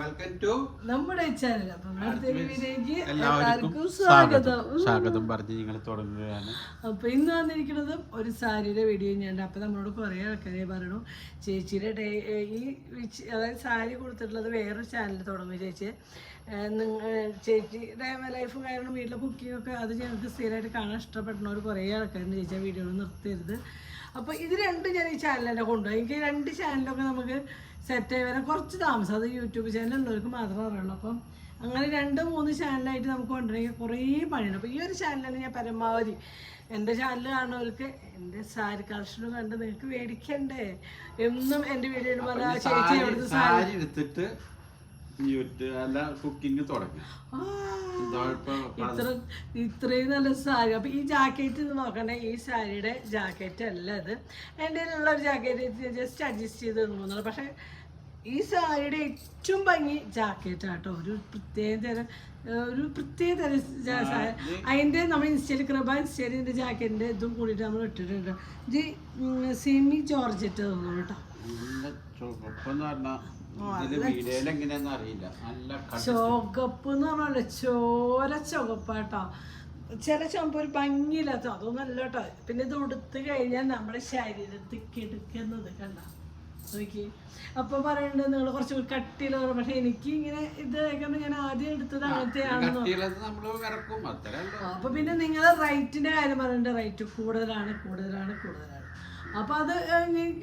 Welcome to നമ്മുടെ channel അപ്പം വീഡിയോയിലേക്ക് എല്ലാവർക്കും സ്വാഗതം. സ്വാഗതം. സ്വാഗതം പറഞ്ഞ് നിങ്ങൾ തുടങ്ങുകയാണ്. അപ്പൊ ഇന്ന് വന്നിരിക്കുന്നത് ഒരു സാരിയുടെ വീഡിയോ ഞാൻ അപ്പൊ നമ്മളോട് കുറേ ആൾക്കാരെ പറഞ്ഞു ചേച്ചിയുടെ ഡേ ഈ അതായത് സാരി കൊടുത്തിട്ടുള്ളത് വേറൊരു ചാനൽ തുടങ്ങും ചേച്ചി. നിങ്ങൾ ചേച്ചിയുടെ ലൈഫ് കാര്യങ്ങളും വീട്ടിലെ കുക്കിംഗ് ഒക്കെ അത് ഞങ്ങൾക്ക് സ്ഥിരമായിട്ട് കാണാൻ ഇഷ്ടപ്പെടുന്നവർ കുറേ ആൾക്കാരുണ്ട് ചേച്ചി. ആ വീഡിയോ നിർത്തരുത്. അപ്പോൾ ഇത് രണ്ടും ഞാൻ ഈ ചാനലിനെ കൊണ്ടുപോകും എനിക്ക് രണ്ട് ചാനലൊക്കെ നമുക്ക് സെറ്റ് ആയി വരാൻ കുറച്ച് താമസം. അത് യൂട്യൂബ് ചാനലുള്ളവർക്ക് മാത്രമേ അറിയുള്ളൂ അപ്പം അങ്ങനെ രണ്ട് മൂന്ന് ചാനലായിട്ട് നമുക്ക് കൊണ്ടുവരണമെങ്കിൽ കുറേ പണിയുണ്ട്. അപ്പോൾ ഈ ഒരു ചാനലാണ് ഞാൻ പരമാവധി എന്റെ ചാനൽ കാണുന്നവർക്ക് എന്റെ സാരി കളക്ഷനും കണ്ട് നിങ്ങൾക്ക് മേടിക്കണ്ടേ? എന്നും എന്റെ വീഡിയോ പോലെ ചേച്ചി എവിടുത്തെ സാരി എടുത്തിട്ട് കുക്കിംഗ് തുടങ്ങി. ഇത്ര ഇത്രയും നല്ല സാരി. അപ്പൊ ഈ ജാക്കറ്റ് ഇത് നോക്കണേ ഈ സാരിയുടെ ജാക്കറ്റ് അല്ല ഇത്. എന്റെ ഉള്ള ഒരു ജാക്കറ്റ് ജസ്റ്റ് അഡ്ജസ്റ്റ് ചെയ്ത് തോന്നുന്നുള്ളൂ പക്ഷെ ഈ സാരിയുടെ ഏറ്റവും ഭംഗി ജാക്കറ്റ് ആട്ടോ ഒരു പ്രത്യേക തരം ഒരു പ്രത്യേക തരം അതിന്റെ നമ്മൾ ഇൻസ്റ്റയിൽ കൃപ ഇൻസ്റ്റയിൽ ഇതിന്റെ ജാക്കറ്റിന്റെ ഇതും കൂടിയിട്ട് നമ്മൾ ഇട്ടിട്ടുണ്ട്. ഇത് സെമി ജോർജറ്റ് തോന്നുന്നു കേട്ടോ. ചുവപ്പ് എന്ന് പറഞ്ഞാൽ ചോര ചുവപ്പാട്ടോ. ചില ചുവപ്പ് ഒരു ഭംഗിയില്ലാത്ത അതൊന്നല്ല കേട്ടോ. പിന്നെ ഇത് ഉടുത്ത് കഴിഞ്ഞാൽ നമ്മുടെ ശരീരത്തിൽ കിടക്കുന്നത് കണ്ട? നോക്കി. അപ്പൊ പറയണ്ട നിങ്ങൾ കുറച്ചുകൂടി കട്ടിയില പക്ഷെ എനിക്ക് ഇങ്ങനെ ഇത് ഞാൻ ആദ്യം എടുത്തത് അങ്ങനത്തെയാണെന്ന് അപ്പൊ പിന്നെ നിങ്ങൾ റൈറ്റിന്റെ കാര്യം പറയണ്ട? റൈറ്റ് കൂടുതലാണ് കൂടുതലാണ് കൂടുതലാണ്. അപ്പൊ അത്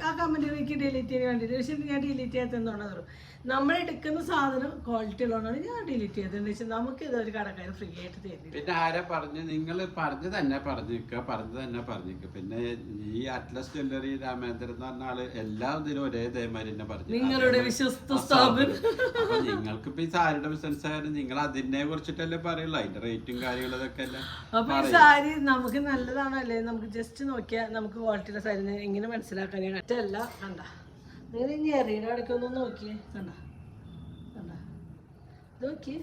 ആ കമന്റ് എനിക്ക് ഡിലീറ്റ് ചെയ്യാൻ വേണ്ടിയിട്ട് പക്ഷെ ഞാൻ ഡിലീറ്റ് ചെയ്യാത്ത എന്തുകൊണ്ടാണ് നമ്മൾ എടുക്കുന്ന സാധനം ക്വാളിറ്റി ഉള്ളതുകൊണ്ടാണ് ഞാൻ ഡിലീറ്റ് ചെയ്തത് പക്ഷെ വെച്ചാൽ നമുക്ക് ഇതൊരു കടക്കാർ ഫ്രീ ആയിട്ട് തരുന്നില്ല. പിന്നെ ആരാ പറഞ്ഞു? നിങ്ങൾ പറഞ്ഞു തന്നെ പറഞ്ഞു നിൽക്കുക പറഞ്ഞു തന്നെ പറഞ്ഞു നിൽക്കുക പിന്നെ ഈ അറ്റ്ലസ് ജ്വല്ലറി രാമേന്ദ്രൻ എന്ന് പറഞ്ഞ ആൾ എല്ലാ ഇതിലും ഒരേ ഇതേമാതിരി തന്നെ പറഞ്ഞു. നിങ്ങളുടെ വിശ്വസ്ത സ്ഥാപനം. നിങ്ങൾക്ക് ഇപ്പൊ ഈ സാരിയുടെ ബിസിനസ് ആയാലും നിങ്ങൾ അതിനെ കുറിച്ചിട്ടല്ലേ പറയുള്ളൂ? അതിന്റെ റേറ്റും കാര്യങ്ങളും ഇതൊക്കെ അല്ലേ അപ്പൊ ഈ സാരി നമുക്ക് നല്ലതാണോ? അല്ലേ? നമുക്ക് ജസ്റ്റ് നോക്കിയാൽ നമുക്ക് ക്വാളിറ്റിയുടെ സാരി എങ്ങനെ മനസ്സിലാക്കാൻ ഞാൻ അറ്റല്ല കണ്ട. നിങ്ങൾ ഈ ഞെറിയുടെ അടുക്കൊന്ന് നോക്കിയേ. കണ്ട? കണ്ട? നോക്കിയേ.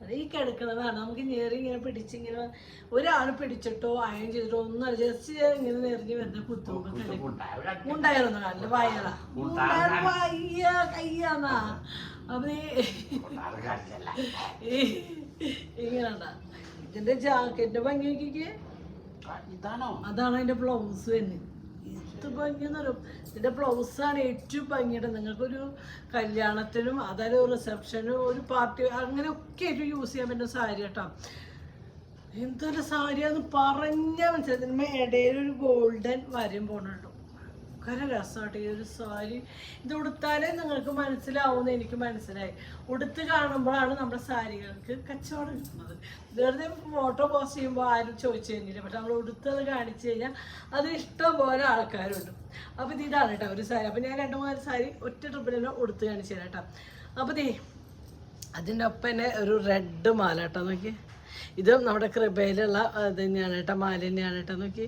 അത് ഈ കിടക്കണതാണ്. നമുക്ക് ഞെറി ഇങ്ങനെ പിടിച്ചിങ്ങനെ ഒരാൾ പിടിച്ചിട്ടോ അയൺ ചെയ്തിട്ടോ ഒന്നും ജസ്റ്റ് ഇങ്ങനെ നെറിഞ്ഞ് വരുന്ന കുത്തുമ്പോ കിടക്കും ഉണ്ടായിരുന്നു. നല്ല വയറ. വയ്യ കയ്യാന്നാ. അപ്പൊ ഇങ്ങനെ ഇതിന്റെ ജാക്കറ്റിന്റെ ഭംഗി നോക്കിക്കേ. അതാണ് അതിന്റെ ബ്ലൗസ് തന്നെ ഇത് ഭംഗി എന്ന് പറയും ഇതിന്റെ ബ്ലൗസാണ് ഏറ്റവും ഭംഗിയുടെ. നിങ്ങൾക്കൊരു കല്യാണത്തിനും അതായത് റിസപ്ഷനും ഒരു പാർട്ടി അങ്ങനെയൊക്കെ ആയിട്ട് യൂസ് ചെയ്യാൻ പറ്റുന്ന സാരി കേട്ടോ. എന്തൊരു സാരിയാന്ന് പറഞ്ഞാൽ മനസ്സിലായി. ഒരു ഗോൾഡൻ വരും പോണുണ്ടോ. ഭയങ്കര രസമായിട്ട് ഈ ഒരു സാരി. ഇത് ഉടുത്താലേ നിങ്ങൾക്ക് മനസ്സിലാവുമെന്ന് എനിക്ക് മനസ്സിലായി. ഉടുത്ത് കാണുമ്പോഴാണ് നമ്മുടെ സാരികൾക്ക് കച്ചവടം കിട്ടുന്നത്. വെറുതെ ഫോട്ടോ പോസ്റ്റ് ചെയ്യുമ്പോൾ ആരും ചോദിച്ചു കഴിഞ്ഞില്ല പക്ഷെ നമ്മൾ ഉടുത്തത് കാണിച്ചു കഴിഞ്ഞാൽ അത് ഇഷ്ടംപോലെ ആൾക്കാരുണ്ട്. അപ്പോൾ ഇത് ഇതാണ് കേട്ടോ ഒരു സാരി. അപ്പോൾ ഞാൻ രണ്ട് മൂന്ന് സാരി ഒറ്റ ട്രിപ്പിൽ തന്നെ ഉടുത്ത് കാണിച്ചു തരാം കേട്ടോ. അപ്പോൾ ദേ അതിന്റെ ഒപ്പം തന്നെ ഒരു റെഡ് മാല കേട്ടോ നോക്കി ഇത് നമ്മുടെ കൃപയിലുള്ള ഇത് തന്നെയാണ് കേട്ടോ മാല തന്നെയാണ് കേട്ടോ നോക്കി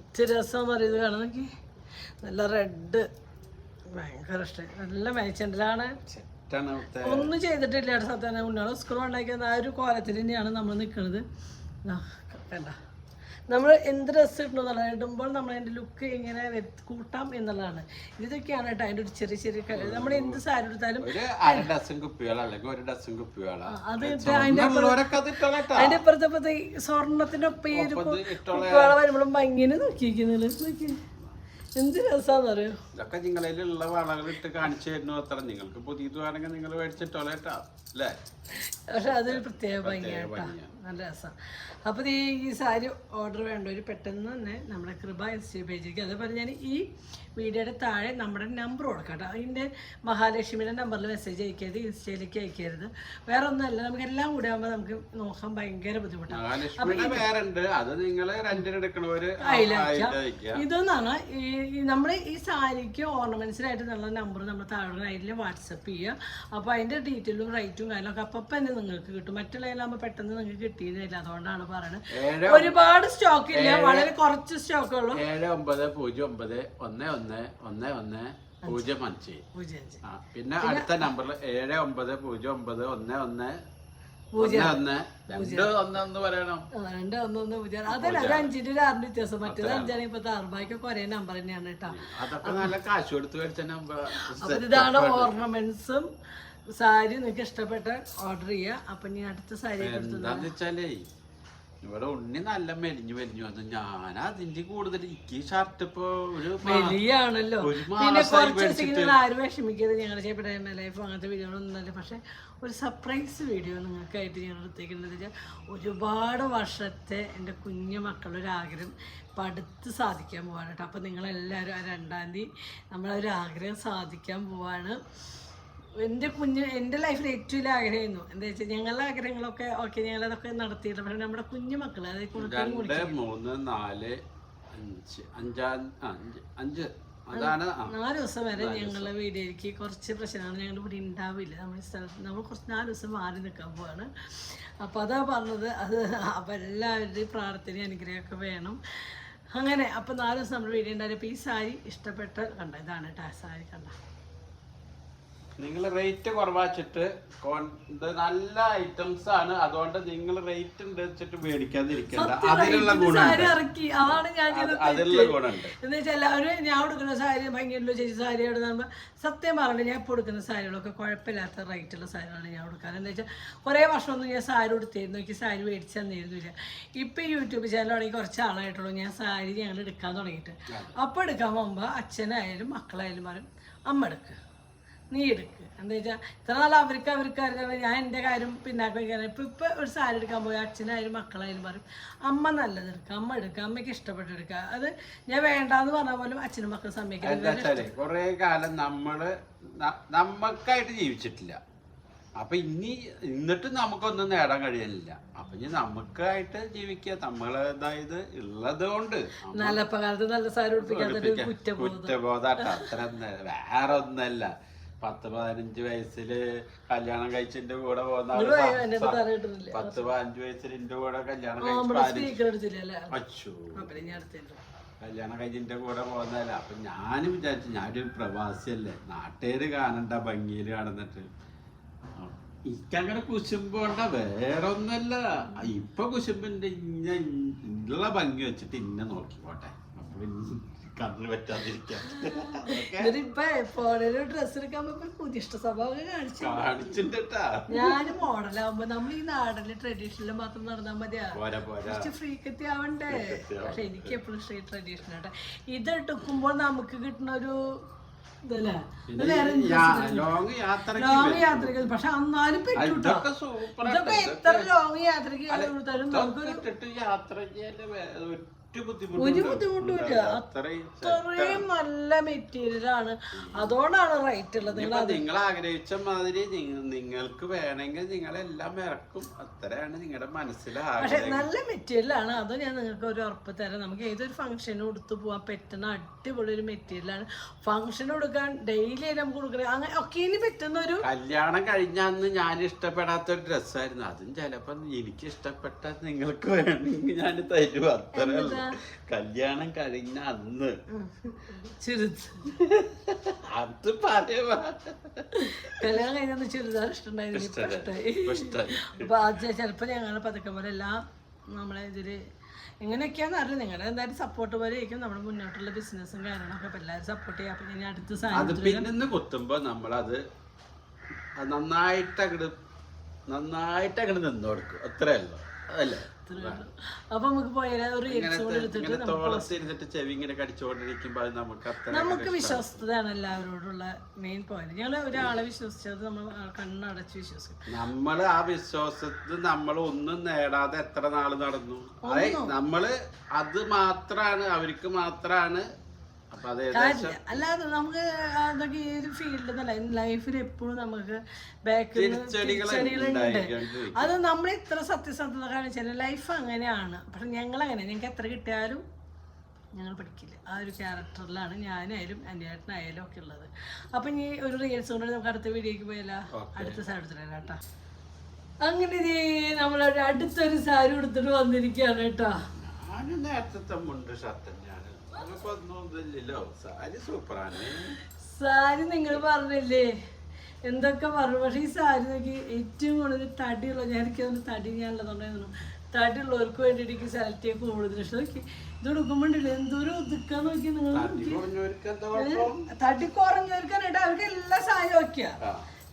ഇച്ചിരി രസം പറയുന്നത് കാണാൻ നോക്കി നല്ല റെഡ് ഭയങ്കര ഇഷ്ടം. നല്ല അവിടുത്തെ ഒന്നും ചെയ്തിട്ടില്ല സത്യം ഉണ്ണാണ് സ്ക്രൂ ഉണ്ടാക്കിയത് ആ ഒരു കോലത്തിൽ തന്നെയാണ് നമ്മൾ നിൽക്കുന്നത് കണ്ട നമ്മൾ എന്ത് ഡ്രസ്സ് ഇടണമെന്നുള്ള ഇടുമ്പോൾ നമ്മൾ അതിന്റെ ലുക്ക് ഇങ്ങനെ കൂട്ടാം എന്നുള്ളതാണ്. ഇതൊക്കെയാണ് കേട്ടോ അതിന്റെ ഒരു ചെറിയ ചെറിയ നമ്മൾ എന്ത് സാരി എടുത്താലും അതിന്റെ ഇപ്പുറത്തെ സ്വർണത്തിന്റെ ഒപ്പം ഈ ഒരു കുപ്പികളെ വരുമ്പോഴും ഭംഗിനെ നോക്കിയിരിക്കുന്നത്. നോക്കി എന്ത് രസാന്നറിയോ? ഇതൊക്കെ നിങ്ങളതിലുള്ള വളകൾ ഇട്ട് കാണിച്ചു തരുന്നു അത്ര നിങ്ങൾക്ക് പുതിയത് വേണമെങ്കിൽ നിങ്ങൾ മേടിച്ചിട്ടോളേട്ടാ അല്ലേ? പക്ഷെ അതൊരു പ്രത്യേക ഭംഗിയാട്ടാ. ഭംഗിയാ. നല്ല രസം. അപ്പോൾ ഈ ഈ സാരി ഓർഡർ വേണ്ട ഒരു പെട്ടെന്ന് തന്നെ നമ്മുടെ കൃപ ഇൻസ്റ്റ പേജിലേക്ക് അതേപോലെ ഞാൻ ഈ വീഡിയോയുടെ താഴെ നമ്മുടെ നമ്പർ കൊടുക്കാം കേട്ടോ. അതിന്റെ മഹാലക്ഷ്മിയുടെ നമ്പറിൽ മെസ്സേജ് അയക്കരുത് ഇൻസ്റ്റയിലേക്ക് അയക്കരുത്. വേറെ ഒന്നല്ല നമുക്ക് എല്ലാം കൂടെ ആകുമ്പോൾ നമുക്ക് നോക്കാൻ ഭയങ്കര ബുദ്ധിമുട്ടാണ് ഇതൊന്നാണ് ഈ നമ്മൾ ഈ സാരിക്ക് ഓർണമെന്റ്സിനായിട്ട് നല്ല നമ്പർ നമ്മൾ താഴെ അതിൽ വാട്സപ്പ് ചെയ്യുക അപ്പോൾ അതിന്റെ ഡീറ്റെയിലും റേറ്റും കാര്യങ്ങളൊക്കെ അപ്പം തന്നെ നിങ്ങൾക്ക് കിട്ടും. മറ്റുള്ളതിലാകുമ്പോൾ പെട്ടെന്ന് നിങ്ങൾക്ക് കിട്ടിയതില്ല അതുകൊണ്ടാണ് പറയുന്നത് ഒരുപാട് സ്റ്റോക്ക് ഇല്ല. വളരെ കുറച്ച് സ്റ്റോക്ക് ഉള്ളൂ. ഏഴ് ഒമ്പത് പൂജ്യം ഒമ്പത് ഒന്ന് ഒന്ന് ഒന്ന് ഒന്ന് പൂജ്യം അഞ്ച്. ആ പിന്നെ അടുത്ത നമ്പർ ഏഴ് ഒമ്പത് പൂജ്യം ഒമ്പത് ഒന്ന് ഒന്ന് നമ്പർ തന്നെയാണ് കേട്ടോ. ഇതാണ് ഓർണമെന്റ്സും. സാരി നിങ്ങൾക്ക് ഇഷ്ടപ്പെട്ട ഓർഡർ ചെയ്യുക അപ്പൊ ഇനി അടുത്ത സാരി എന്താന്ന് വെച്ചാലേ ഇവിടെ ഉണ്ണി നല്ല മെലിഞ്ഞു മെലിഞ്ഞു. വന്നു ഞാൻ അതിന്റെ കൂടുതൽ എനിക്ക് ഷർട്ട് ഇപ്പൊ ഒരു മെലിയാണല്ലോ. പിന്നെ കുറച്ച് ദിവസം ആരും വിഷമിക്കരുത്. ഞങ്ങളുടെ ചെയ്യപ്പെട്ട എഫ് അങ്ങനത്തെ വീഡിയോകളൊന്നുമല്ല പക്ഷെ ഒരു സർപ്രൈസ് വീഡിയോ നിങ്ങൾക്കായിട്ട് ഞങ്ങൾ എടുത്തേക്കുന്നത് വെച്ചാൽ ഒരുപാട് വർഷത്തെ എന്റെ കുഞ്ഞു മക്കളുടെ ആഗ്രഹം ഇപ്പം അടുത്ത് സാധിക്കാൻ പോവാണ് കേട്ടോ. അപ്പം നിങ്ങളെല്ലാവരും ആ രണ്ടാം തീയതി നമ്മളൊരു ആഗ്രഹം സാധിക്കാൻ പോവാണ്. എന്റെ കുഞ്ഞ് എന്റെ ലൈഫിൽ ഏറ്റവും വലിയ ആഗ്രഹമായിരുന്നു. എന്താ വെച്ചാൽ ഞങ്ങളുടെ ആഗ്രഹങ്ങളൊക്കെ ഓക്കെ ഞങ്ങളതൊക്കെ നടത്തിയിട്ടുണ്ട് പക്ഷേ നമ്മുടെ കുഞ്ഞു മക്കൾ അതായത് രണ്ട് മൂന്ന് നാല് അഞ്ച് അഞ്ചാം അഞ്ച് അഞ്ച്. അതാണ് നാല് ദിവസം വരെ ഞങ്ങളുടെ വീടിലേക്ക് കുറച്ച് പ്രശ്നമാണ് ഞങ്ങളുടെ ഇവിടെ ഉണ്ടാവില്ല. നമ്മുടെ സ്ഥലത്ത് നമ്മൾ കുറച്ച് നാല് ദിവസം മാറി നിൽക്കാൻ പോവാണ്. അപ്പോൾ അതാ പറഞ്ഞത് അത് അപ്പം എല്ലാവരുടെയും പ്രാർത്ഥന അനുഗ്രഹമൊക്കെ വേണം. അങ്ങനെ അപ്പോൾ നാല് ദിവസം നമ്മുടെ വീഡിയോ ഉണ്ടായിരുന്നു അപ്പോൾ ഈ സാരി ഇഷ്ടപ്പെട്ട കണ്ട? ഇതാണ് കേട്ടോ ആ സാരി കണ്ട? നിങ്ങൾ റേറ്റ് കുറവാച്ചിട്ട് ഇത് നല്ല ഐറ്റംസ് ആണ്. അതുകൊണ്ട് നിങ്ങൾ റേറ്റ് ഉണ്ട് വെച്ചിട്ട് മേടിക്കാതിരിക്കണ്ട. അതിനുള്ള സാരി ഗുണമുണ്ട്. ഇറക്കി. അതാണ് ഞാൻ അതിലുള്ള ഗുണമുണ്ട്. എന്ന് വെച്ചാൽ എല്ലാവരും ഞാൻ കൊടുക്കുന്ന സാരി ചേച്ചി സാരി സത്യം പറഞ്ഞിട്ട് ഞാൻ ഇപ്പോൾ കൊടുക്കുന്ന സാരികളൊക്കെ കുഴപ്പമില്ലാത്ത റേറ്റുള്ള സാരികളാണ് ഞാൻ കൊടുക്കാറ് എന്താ വെച്ചാൽ കുറേ വർഷമൊന്നും ഞാൻ സാരി കൊടുത്തിരുന്നു എനിക്ക് സാരി മേടിച്ച് തന്നിരുന്നില്ല ഇപ്പം യൂട്യൂബ് ചാനൽ തുടങ്ങി കുറച്ച് ആളായിട്ടുള്ളൂ. ഞാൻ സാരി ഞങ്ങൾ എടുക്കാൻ തുടങ്ങിയിട്ട്. അപ്പോൾ എടുക്കാൻ പോകുമ്പോൾ അച്ഛനായാലും മക്കളായാലും പറയും അമ്മ എടുക്ക്. നീ എടുക്ക്. എന്താ വെച്ചാൽ ഇത്ര നാൾ അവർക്ക് അവർക്ക് ഞാൻ എന്റെ കാര്യം പിന്നാക്കം ഇപ്പം ഇപ്പം ഒരു സാരി എടുക്കാൻ പോയി അച്ഛനായാലും മക്കളായാലും പറയും അമ്മ നല്ലത് എടുക്കുക അമ്മ എടുക്കുക അമ്മയ്ക്ക് ഇഷ്ടപ്പെട്ട് എടുക്കുക അത് ഞാൻ വേണ്ടാന്ന് പറഞ്ഞ പോലും അച്ഛനും മക്കളും സമ്മതിക്കുന്നത് കൊറേ കാലം നമ്മൾ ന- ജീവിച്ചിട്ടില്ല. അപ്പൊ ഇനി എന്നിട്ട് നമുക്കൊന്നും നേടാൻ കഴിയുന്നില്ല അപ്പൊ ഇനി നമുക്കായിട്ട് ജീവിക്കുക നമ്മളേതായത് ഉള്ളത് കൊണ്ട്. നല്ല കാലത്ത് നല്ല സാരി കുറ്റബോധം. കുറ്റബോധാട്ട അത്ര വേറെ ഒന്നല്ല പത്ത് പതിനഞ്ച് വയസ്സിൽ കല്യാണം കഴിച്ച് എന്റെ കൂടെ പോകുന്ന ആൾ പത്ത് പതിനഞ്ച് വയസ്സിൽ എന്റെ കൂടെ കല്യാണം കഴിച്ചു സ്പീക്കർ കഴിച്ച് എന്റെ അച്ചു. ഞാൻ കല്യാണം കൂടെ പോകുന്നതല്ല അപ്പൊ ഞാനും വിചാരിച്ചു ഞാനൊരു പ്രവാസിയല്ലേ നാട്ടുകാര് കാണണ്ട ഭംഗിയിൽ കാണുന്നിട്ട്. എനിക്കങ്ങനെ കുശുമ്പോണ്ട വേറെ ഒന്നല്ല ഇപ്പൊ കുശുമ്പിന്റെ ഇന്ന ഉള്ള ഭംഗി വെച്ചിട്ട് ഇന്നെ നോക്കിക്കോട്ടെ അപ്പൊ കണ്ണിന് പറ്റാതിരിക്കാൻ. ഫോണിൽ ഡ്രസ്സ് എടുക്കാൻ പോയപ്പോ കുതിഷ്ട സ്വഭാവം കാണിച്ചു. കാണിച്ചിട്ടാ ഞാൻ മോഡലാവുമ്പോ നമ്മൾ ഈ നാടന് ട്രഡീഷണലിൽ മാത്രം നടന്നാൽ മതിയാ. പോരാ പോരാ. കുറച്ച് ഫ്രീക്കത്തി ആവണ്ടേ? പക്ഷെ എനിക്ക് എപ്പോഴും സ്ട്രീറ്റ് ട്രഡീഷണൽ ആട്ടെ. ഇത് എടുക്കുമ്പോൾ നമുക്ക് കിട്ടുന്ന ഒരു ലോങ് യാത്രകൾ പക്ഷെ എന്നാലും പറ്റൂട്ടോ ഇതൊക്കെ എത്ര ലോങ് കൊടുത്താലും നമുക്ക് ഇട്ടിട്ട് യാത്ര ചെയ്യാൻ ഒരു ബുദ്ധിമുട്ട് ബുദ്ധിമുട്ടുമില്ല. അത്രയും നല്ല മെറ്റീരിയൽ ആണ്. അതുകൊണ്ടാണ് റേറ്റ് ഉള്ളത്. നിങ്ങൾ ആഗ്രഹിച്ച മാതിരി നിങ്ങ- നിങ്ങൾക്ക് വേണമെങ്കിൽ നിങ്ങളെല്ലാം ഇറക്കും. അത്രയാണ് നിങ്ങളുടെ മനസ്സിലെ പക്ഷെ നല്ല മെറ്റീരിയൽ ആണ്. അത് ഞാൻ നിങ്ങൾക്ക് ഒരു ഉറപ്പ് തരാം. നമുക്ക് ഏതൊരു ഫംഗ്ഷനും എടുത്തു പോകാൻ പറ്റുന്ന അടിപൊളി ഒരു മെറ്റീരിയൽ ആണ്. ഫംഗ്ഷൻ കൊടുക്കാൻ ഡെയിലി നമുക്ക് കൊടുക്കണം അങ്ങനെ ഒക്കെ ഇനി പറ്റുന്ന ഒരു കല്യാണം കഴിഞ്ഞ അന്ന് ഞാൻ ഇഷ്ടപ്പെടാത്ത ഒരു ഡ്രസ്സായിരുന്നു അതും ചിലപ്പോൾ എനിക്ക് ഇഷ്ടപ്പെട്ട നിങ്ങൾക്ക് വേണമെങ്കിൽ ഞാൻ തരും. അത്രേ കല്യാണം കഴിഞ്ഞ അന്ന്. അത് പറയുവാ കല്യാണം കഴിഞ്ഞ ചുരിദാർ ഇഷ്ടമുണ്ടായിരുന്നു. അപ്പൊ അത് ചിലപ്പോ ഞങ്ങളെ പതുക്കെ പോലെ എല്ലാം നമ്മളെ ഇതിൽ എങ്ങനെയൊക്കെയാന്ന് അറിയില്ല. നിങ്ങളുടെ എന്തായാലും സപ്പോർട്ട് പോലെ ആയിരിക്കും. നമ്മുടെ മുന്നോട്ടുള്ള ബിസിനസ്സും കാര്യങ്ങളൊക്കെ. അപ്പൊ എല്ലാവരും സപ്പോർട്ട് ചെയ്യാം. അപ്പൊ ഇനി അടുത്ത സാധനം കുത്തുമ്പോ നമ്മളത് നന്നായിട്ട് അങ്ങോട്ട് നന്നായിട്ട് അങ്ങോട്ട് നിന്നു കൊടുക്കും അത്രേ ഉള്ളൂ. അതല്ലേ അപ്പൊ നമുക്ക് പോയാൽ ഒരു എടുത്തിട്ട് ചെവി ഇങ്ങനെ നമുക്ക് വിശ്വസ്തതാണ് എല്ലാവരോടുള്ള മെയിൻ പോയിന്റ് ഞങ്ങൾ ഒരാളെ വിശ്വസിച്ചത് നമ്മൾ കണ്ണടച്ച് വിശ്വസിക്കും. നമ്മൾ ആ വിശ്വാസത്തിൽ നമ്മൾ ഒന്നും നേടാതെ എത്ര നാൾ നടന്നു? നമ്മൾ അത് മാത്രാണ് അവർക്ക് മാത്രാണ് കാര്യമില്ല അല്ലാതെ നമുക്ക് അതൊക്കെ ഈ ഒരു ഫീൽഡ് ലൈഫിൽ എപ്പോഴും നമുക്ക് ബാക്ക് ചെടികളുണ്ട്. അത് നമ്മൾ ഇത്ര സത്യസന്ധത കാണിച്ചാൽ ലൈഫ് അങ്ങനെയാണ്. പക്ഷെ ഞങ്ങൾ അങ്ങനെ ഞങ്ങൾക്ക് എത്ര കിട്ടിയാലും ഞങ്ങൾ പഠിക്കില്ല. ആ ഒരു ക്യാരക്ടറിലാണ് ഞാനായാലും എന്റെ ഏട്ടനായാലും ഒക്കെ ഉള്ളത്. അപ്പം ഇനി ഒരു റീൽസ് കൊണ്ട് നമുക്ക് അടുത്ത വീഡിയോക്ക് പോയല്ല അടുത്ത സാരി എടുത്തിട്ട് വരാം കേട്ടോ. അങ്ങനെ നമ്മൾ നമ്മളൊരു അടുത്തൊരു സാരി എടുത്തിട്ട് വന്നിരിക്കുകയാണ് കേട്ടോ. ഞാൻ നേരത്തെ മുണ്ട് ഷർട്ട് ഇതില്ലല്ലോ സാരി നിങ്ങൾ പറഞ്ഞില്ലേ? എന്തൊക്കെ പറഞ്ഞു? പക്ഷേ ഈ സാരി നോക്കി ഏറ്റവും കൂടുതൽ തടിയുള്ള ഞാൻ എനിക്ക് അതൊന്ന് തടി ഞാനുള്ളതുകൊണ്ടായിരുന്നു തടിയുള്ളവർക്ക് വേണ്ടി എനിക്ക് സെലക്ട് ചെയ്യാൻ കൂടുതൽ. ഇഷ്ടം നോക്കി ഇത് കൊടുക്കുമ്പോണ്ടില്ലേ എന്തോരം ഒതുക്കാൻ നോക്കി നിങ്ങൾ തടി കുറഞ്ഞവർക്ക് എന്താ തടി കുറഞ്ഞവർക്കാനായിട്ട് അവർക്ക് എല്ലാ സാരി നോക്കിയാ.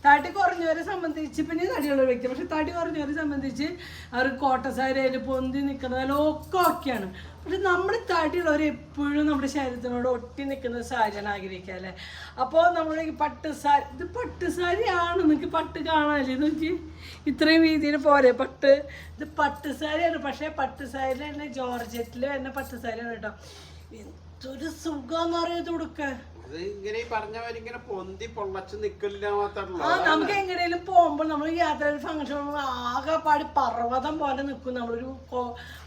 തടി കുറഞ്ഞവരെ സംബന്ധിച്ച് പിന്നെ തടിയുള്ള വ്യക്തി പക്ഷെ തടി കുറഞ്ഞവരെ സംബന്ധിച്ച് അവർ കോട്ടസാരയിൽ പൊന്തി നിൽക്കുന്നതെല്ലാം ഒക്കെ ഓക്കെയാണ് പക്ഷെ നമ്മൾ തടിയുള്ളവർ എപ്പോഴും നമ്മുടെ ശരീരത്തിനോട് ഒട്ടി നിൽക്കുന്ന സാരിയാണ് ആഗ്രഹിക്കുക അല്ലേ? അപ്പോൾ നമ്മൾ ഈ പട്ട് സാരി ഇത് പട്ട് സാരിയാണ് നിങ്ങൾക്ക് പട്ട് കാണാല്ലേ നോക്കി ഇത്രയും വീതിയിൽ പോരെ പട്ട്. ഇത് പട്ട് സാരിയാണ് പക്ഷേ പട്ട് സാരിയിൽ തന്നെ ജോർജറ്റിൽ തന്നെ പട്ട് സാരിയാണ് കേട്ടോ. എന്തൊരു സുഖമെന്ന് പറയുന്നത് കൊടുക്കുക ഇങ്ങനെ പറഞ്ഞവരിങ്ങനെ പറഞ്ഞ പൊന്തി പൊള്ളച്ച് നിക്കലില്ല മാത്രമല്ല. ആ നമുക്ക് എങ്ങനെയും പോകുമ്പോൾ നമ്മൾ യാത്ര ഫംഗ്ഷൻ പാടി പർവതം പോലെ നിൽക്കും നമ്മളൊരു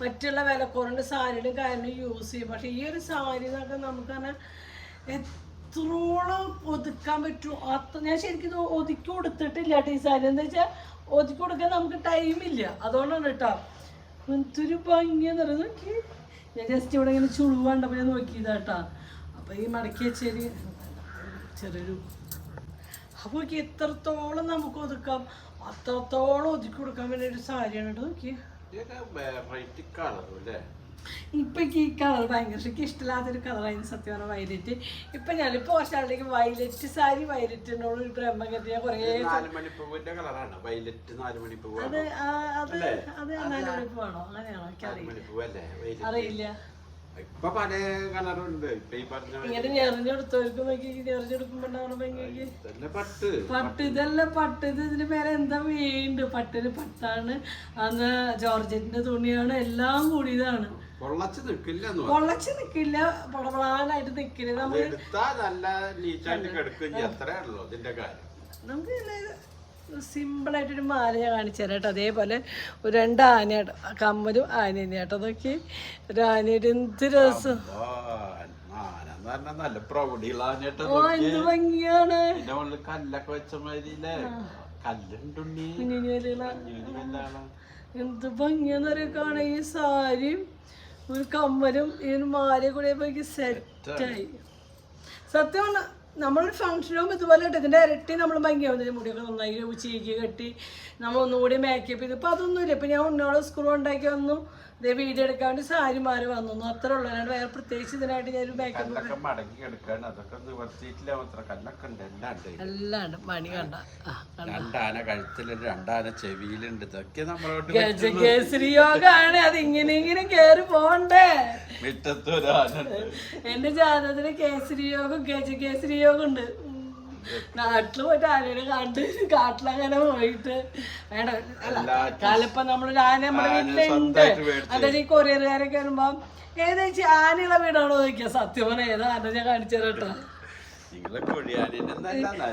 മറ്റുള്ള വിലക്കുറന്റെ സാരിയുടെ കാര്യം യൂസ് ചെയ്യും. പക്ഷെ ഈ ഒരു സാരി എന്നൊക്കെ നമുക്ക് തന്നെ എത്രോളം ഒതുക്കാൻ പറ്റും. അത്ര ഞാൻ ശരിക്കും ഒതുക്കി കൊടുത്തിട്ടില്ല ഈ സാരി. എന്താ വെച്ചാൽ ഒതുക്കി കൊടുക്കാൻ നമുക്ക് ടൈമില്ല അതുകൊണ്ടാണ് കേട്ടോ എന്തൊരു ഭംഗിയെന്ന് പറയുന്നത് ഞാൻ ജസ്റ്റ് ഇവിടെ ഇങ്ങനെ ചുളിവ് ഞാൻ നോക്കിയതാട്ടാ ഈ മടക്കി ചെറിയ ചെറിയൊരു അപ്പോൾ എത്രത്തോളം നമുക്ക് ഒതുക്കാം അത്രത്തോളം ഒതുക്കി കൊടുക്കാൻ വേണ്ടി ഒരു സാരിയാണ് കേട്ടോ നോക്കി ഇപ്പൊ ഈ കളർ ഭയങ്കര. എനിക്ക് ഇഷ്ടമില്ലാത്തൊരു കളറായിരുന്നു സത്യം പറഞ്ഞ വയലറ്റ്. ഇപ്പൊ ഞാനിപ്പോ കുറച്ചാളിലേക്ക് വയലറ്റ് സാരി വയലറ്റിനോട് ഒരു കുറേ നാല് മണിപ്പൂവ് അത് അത് അത് നാലുമണിപ്പാണോ അങ്ങനെയാണോ? അറിയില്ല. ഇപ്പൊ പല കളറും ഉണ്ട് ഇപ്പൊ ഈ പറഞ്ഞ പോലെ ഇങ്ങനെ ഞെറിഞ്ഞെടുത്തവർക്ക് നോക്കി ഞെറിഞ്ഞെടുക്കുമ്പോ ഉണ്ടാവണ ഭംഗിക്ക്. ഇതല്ലേ പട്ട്. പട്ട് ഇതല്ല പട്ട്. ഇത് ഇതിന് മേലെ എന്താ വേണ്ട? പട്ടിന് പട്ടാണ്. അന്ന് ജോർജറ്റിന്റെ തുണിയാണ് എല്ലാം കൂടിയതാണ്. പൊള്ളച്ച് നിക്കില്ല പൊള്ളച്ച് നിക്കില്ല. പടപടാനായിട്ട് നിക്കില്ല. നമ്മൾ എടുത്താ നല്ല നീറ്റായിട്ട് കിടക്കും. അത്രേ ഉള്ളൂ ഇതിന്റെ കാര്യം. നമുക്ക് സിമ്പിൾ മാലയെ കാണിച്ചു തരാം കേട്ടോ. അതേപോലെ ഒരു രണ്ട് ആനയുടെ കമ്മലും ആനേനെ കേട്ടോ. നോക്കി ഒരു ആനയുടെ എന്ത് രസം. നല്ല ഓ എന്ത് ഭംഗിയാണ്. കല്ലൊക്കെ വെച്ച മാതിരിയില്ലേ? കല്ലുണ്ടുണ്ണി. എന്ത് ഭംഗിയാന്ന് പറയാ കാണാൻ? ഈ സാരിയും ഒരു കമ്മലും ഈ മാലയും കൂടെ പോയി സെറ്റായി സത്യമാണ്. നമ്മളൊരു ഫംഗ്ഷനും ഇതുപോലെ ഇട്ട് ഇതിന്റെ ഇരട്ടി നമ്മൾ ഭംഗിയാവുന്നത് മുടിയൊക്കെ നന്നായി ഉച്ചയ്ക്ക് കെട്ടി നമ്മൾ ഒന്നുകൂടി മേക്കപ്പ് ചെയ്ത്. ഇപ്പം അതൊന്നുമില്ല. ഇപ്പം ഞാൻ ഉന്നോളം സ്കൂൾ ഉണ്ടാക്കി വന്നു. ഇതേ വീഡിയോ എടുക്കാൻ വേണ്ടി സാരി മാറി വന്നു. അത്ര ഉള്ളൂ. അല്ലാണ്ട് വേറെ പ്രത്യേകിച്ച് ഇതിനായിട്ട് ഞാൻ മേക്കപ്പ് മടങ്ങി അതൊക്കെ നിവർത്തിയിട്ടില്ല മാത്രം കല്ലൊക്കെ ഉണ്ട്. എല്ലാം ഉണ്ട് അല്ലാണ്ട് മണി കണ്ട. രണ്ടാന കഴുത്തിലുണ്ട്. രണ്ടാന ചെവിയിലുണ്ട്. ഇതൊക്കെ നമ്മളോട്ട് യോഗാണ്. അത് ഇങ്ങനെ ഇങ്ങനെ കേറി പോണ്ടേ എന്റെ ജാതകത്തിന് കേസരി യോഗം ഗജകേസരി യോഗം ഉണ്ട്. നാട്ടിൽ പോയിട്ട് ആനേനെ കണ്ട് കാട്ടിലങ്ങനെ പോയിട്ട്. വേണ്ട അല്ല കാലിപ്പം നമ്മളൊരു ആന നമ്മുടെ വീട്ടിലുണ്ട്. അതായത് ഈ കൊറിയറുകാരൊക്കെ വരുമ്പോ ഏതാച്ചി ആനയുള്ള വീടാണോ ചോദിക്കുക സത്യം പറഞ്ഞ ഏതാ ആന? ഞാൻ കാണിച്ചു തരട്ടോ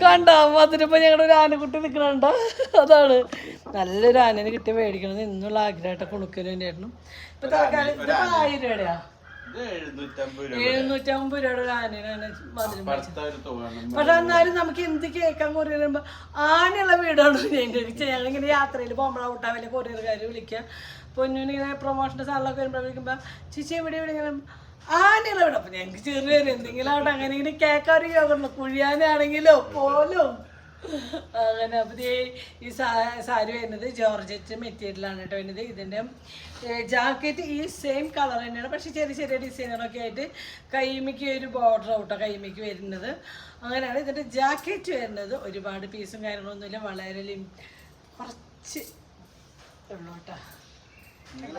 കണ്ട അതിനിപ്പോ ഞങ്ങളുടെ ഒരു ആനക്കുട്ടി നിൽക്കണുണ്ട അതാണ്. നല്ലൊരു ആനനെ കിട്ടി മേടിക്കണം എന്നുള്ള ആഗ്രഹമായിട്ട് കുണുക്കലും തന്നെയായിരുന്നു. ഇപ്പൊ തൽക്കാലം ആയിരം ഇത് എഴുന്നൂറ്റമ്പത് രൂപയുടെ ഒരു മധുരം ഒരു പക്ഷെ എന്നാലും നമുക്ക് എന്ത് കേൾക്കാൻ കൊറിയർ വരുമ്പോ ആനയുള്ള വീടാണ് ഞങ്ങളിങ്ങനെ യാത്രയിൽ പോകുമ്പോഴാവട്ടെ വലിയ കൊറിയർകാർ വിളിക്കുക. പൊന്നുനിങ്ങനെ പ്രൊമോഷന്റെ സാധനങ്ങളൊക്കെ വരുമ്പോൾ വിളിക്കുമ്പോൾ ചേച്ചി എവിടെ എവിടെ ഇങ്ങനെ ആനയുള്ള വീട്. അപ്പൊ ഞങ്ങൾക്ക് ചെറിയ എന്തെങ്കിലും അവിടെ അങ്ങനെ ഇങ്ങനെ കേൾക്കാൻ യോഗമുണ്ട് കുഴിയാനാണെങ്കിലോ പോലും. അങ്ങനെ അപ്പോൾ ഈ സാരി വരുന്നത് ജോർജറ്റ് മെറ്റീരിയലാണ് കേട്ടോ വരുന്നത്. ഇതിന്റെ ജാക്കറ്റ് ഈ സെയിം കളർ തന്നെയാണ്. പക്ഷേ ചെറിയ ചെറിയ ഡിസൈനുകളൊക്കെ ആയിട്ട് കൈമിക്ക് ഒരു ബോർഡർ ഔട്ടോ കൈമിക്ക് വരുന്നത്. അങ്ങനെയാണ് ഇതിന്റെ ജാക്കറ്റ് വരുന്നത്. ഒരുപാട് പീസും കാര്യങ്ങളൊന്നുമില്ല. വളരെ കുറച്ച് ഉള്ളൂ കേട്ടോ. നിങ്ങൾ